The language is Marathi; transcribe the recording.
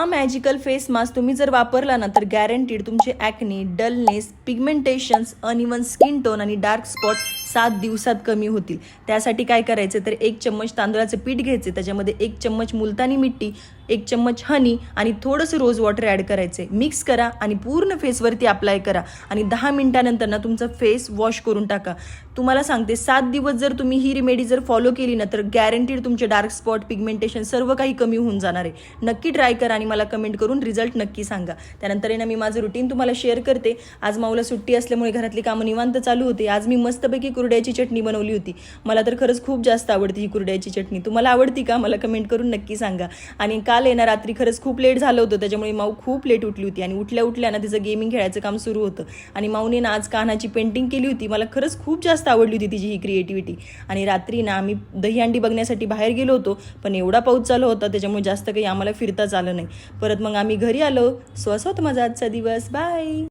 हा मॅजिकल फेस मास्क तुम्ही जर वापरला ना तर गॅरंटीड तुमचे acne dullness pigmentations uneven skin tone आणि डार्क स्पॉट सात दिवसात कमी होतील. त्यासाठी काय करायचं? तर एक चम्मच तांदळाचं पीठ घ्यायचे. त्याच्यामध्ये एक चम्मच मुलतानी मिट्टी एक चम्मच हनी आणि थोडंसं रोज वॉटर ॲड करायचे मिक्स करा आणि पूर्ण फेसवरती अप्लाय करा. आणि दहा मिनिटानंतर ना तुमचा फेस वॉश करून टाका. तुम्हाला सांगते सात दिवस जर तुम्ही ही रेमेडी जर फॉलो केली ना तर गॅरंटीड तुमचे डार्क स्पॉट पिगमेंटेशन सर्व काही कमी होऊन जाणार आहे. नक्की ट्राय करा आणि मला कमेंट करून रिझल्ट नक्की सांगा. त्यानंतर ना मी माझं रुटीन तुम्हाला शेअर करते. आज माऊला सुट्टी असल्यामुळे घरातली कामं निवांत चालू होते. आज मी मस्तपैकी कुरड्याची चटणी बनवली होती. मला तर खरंच खूप जास्त आवडते ही कुरड्याची चटणी. तुम्हाला आवडती का? मला कमेंट करून नक्की सांगा. आणि काल आहे ना रात्री खरंच खूप लेट झालं होतं. त्याच्यामुळे माऊ खूप लेट उठली होती. आणि उठल्या उठल्या ना तिचं गेमिंग खेळायचं काम सुरू होतं. आणि माऊने ना आज कानाची पेंटिंग केली होती. मला खरंच खूप जास्त आवडली होती तिची ही क्रिएटिव्हिटी आणि रात्री ना आम्ही दहीहंडी बघण्यासाठी बाहेर गेलो होतो. पण एवढा पाऊस चालू होता त्याच्यामुळे जास्त काही आम्हाला फिरताच आलं नाही. परत मग आम्ही घरी आलो. सो असा होता माझा आजचा दिवस. बाय